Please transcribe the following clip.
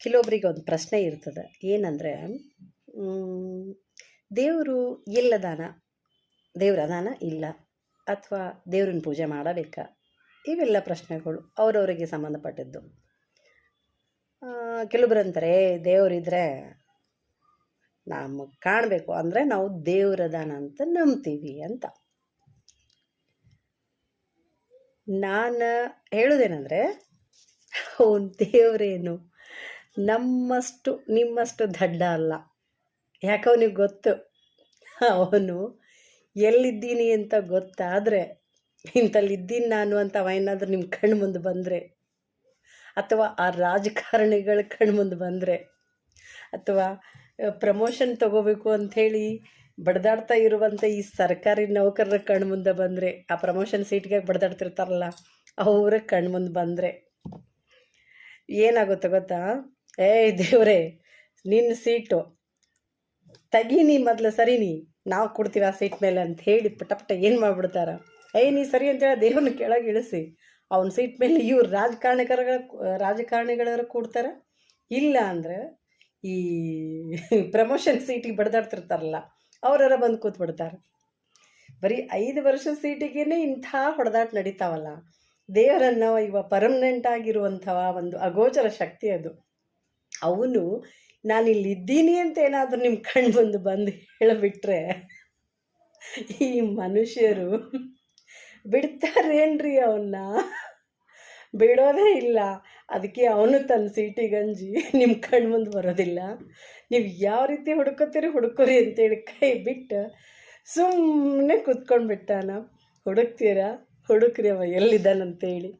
ಕೆಲವೊಬ್ರಿಗೆ ಒಂದು ಪ್ರಶ್ನೆ ಇರ್ತದೆ. ಏನಂದರೆ ದೇವರು ಎಲ್ಲದಾನ? ದೇವ್ರು ಅದಾನ? ಇಲ್ಲ. ಅಥವಾ ದೇವ್ರನ್ನ ಪೂಜೆ ಮಾಡಬೇಕಾ? ಇವೆಲ್ಲ ಪ್ರಶ್ನೆಗಳು ಅವರವರಿಗೆ ಸಂಬಂಧಪಟ್ಟಿದ್ದು. ಕೆಲವೊಬ್ಬರು ಅಂತಾರೆ ದೇವರಿದ್ರೆ ನಮಗೆ ಕಾಣಬೇಕು. ಅಂದರೆ ನಾವು ದೇವ್ರದಾನ ಅಂತ ನಂಬ್ತೀವಿ ಅಂತ. ನಾನು ಹೇಳೋದೇನಂದರೆ, ಅವನು ದೇವರೇನು? ನಮ್ಮಷ್ಟು, ನಿಮ್ಮಷ್ಟು ದಡ್ಡ ಅಲ್ಲ. ಯಾಕೋ ಅವನಿಗೆ ಗೊತ್ತು? ಅವನು, ಎಲ್ಲಿದ್ದೀನಿ ಅಂತ ಗೊತ್ತಾದರೆ ಇಂಥಲ್ಲಿದ್ದೀನಿ ನಾನು ಅಂತ ಅವ ಏನಾದರೂ ನಿಮ್ಮ ಕಣ್ಣು ಮುಂದೆ ಬಂದರೆ, ಅಥವಾ ಆ ರಾಜಕಾರಣಿಗಳ ಕಣ್ಣು ಮುಂದೆ ಬಂದರೆ, ಅಥವಾ ಪ್ರಮೋಷನ್ ತಗೋಬೇಕು ಅಂಥೇಳಿ ಬಡ್ದಾಡ್ತಾ ಇರುವಂಥ ಈ ಸರ್ಕಾರಿ ನೌಕರರ ಕಣ್ಣು ಮುಂದೆ ಬಂದರೆ, ಆ ಪ್ರಮೋಷನ್ ಸೀಟ್ಗೆ ಬಡ್ದಾಡ್ತಿರ್ತಾರಲ್ಲ, ಅವರ ಕಣ್ಣು ಮುಂದೆ ಬಂದರೆ, ಏನಾಗುತ್ತೆ ಗೊತ್ತಾ? ಏಯ್ ದೇವ್ರೇ ನಿನ್ನ ಸೀಟು. ತೆಗೀನಿ ಮೊದಲು ಸರಿನಿ ನಾವು ಕೊಡ್ತೀವಿ ಆ ಸೀಟ್ ಮೇಲೆ ಅಂತ ಹೇಳಿ ಪಟ ಪಟ ಏನು ಮಾಡ್ಬಿಡ್ತಾರ? ಏಯ್, ನೀ ಸರಿ ಅಂತೇಳಿ ದೇವ್ರನ್ನ ಕೆಳಗೆ ಇಳಿಸಿ. ಅವ್ನ ಸೀಟ್ ಮೇಲೆ ಇವ್ರು ರಾಜಕಾರಣಿಕರ ರಾಜಕಾರಣಿಗಳವರು ಕೂಡ್ತಾರೆ? ಇಲ್ಲ ಅಂದರೆ ಈ ಪ್ರಮೋಷನ್ ಸೀಟಿಗೆ ಬಡ್ದಾಡ್ತಿರ್ತಾರಲ್ಲ, ಅವರಾರ ಬಂದು ಕೂತ್ಬಿಡ್ತಾರೆ. ಬರೀ ಐದು ವರ್ಷ ಸೀಟಿಗೇ ಇಂಥ ಹೊಡೆದಾಟ ನಡೀತಾವಲ್ಲ. ದೇವರನ್ನ ಇವ ಪರ್ಮನೆಂಟ್ ಆಗಿರುವಂಥವ ಒಂದು ಅಗೋಚರ ಶಕ್ತಿ ಅದು. ಅವನು ನಾನು ಇಲ್ಲಿದ್ದೀನಿ ಅಂತ ಏನಾದರೂ ನಿಮ್ಮ ಕಣ್ಣು ಬಂದು ಬಂದು ಹೇಳಿಬಿಟ್ರೆ, ಈ ಮನುಷ್ಯರು ಬಿಡ್ತಾರೇನ್ರಿ ಅವನ್ನ ಬಿಡೋದೇ ಇಲ್ಲ. ಅದಕ್ಕೆ ಅವನು ತನ್ನ ಸೀಟಿ ಗಂಜಿ ನಿಮ್ಮ ಕಣ್ಣು ಮುಂದೆ ಬರೋದಿಲ್ಲ. ನೀವು ಯಾವ ರೀತಿ ಹುಡುಕೋತೀರಿ ಹುಡುಕೋರಿ ಅಂತೇಳಿ ಕೈ ಬಿಟ್ಟು ಸುಮ್ಮನೆ ಕೂತ್ಕೊಂಡು ಬಿಟ್ಟಾನ ಹುಡುಕ್ತೀರಾ? ಹುಡುಕ್ರಿ ಅವ, ಎಲ್ಲಿದ್ದಾನಂತೇಳಿ.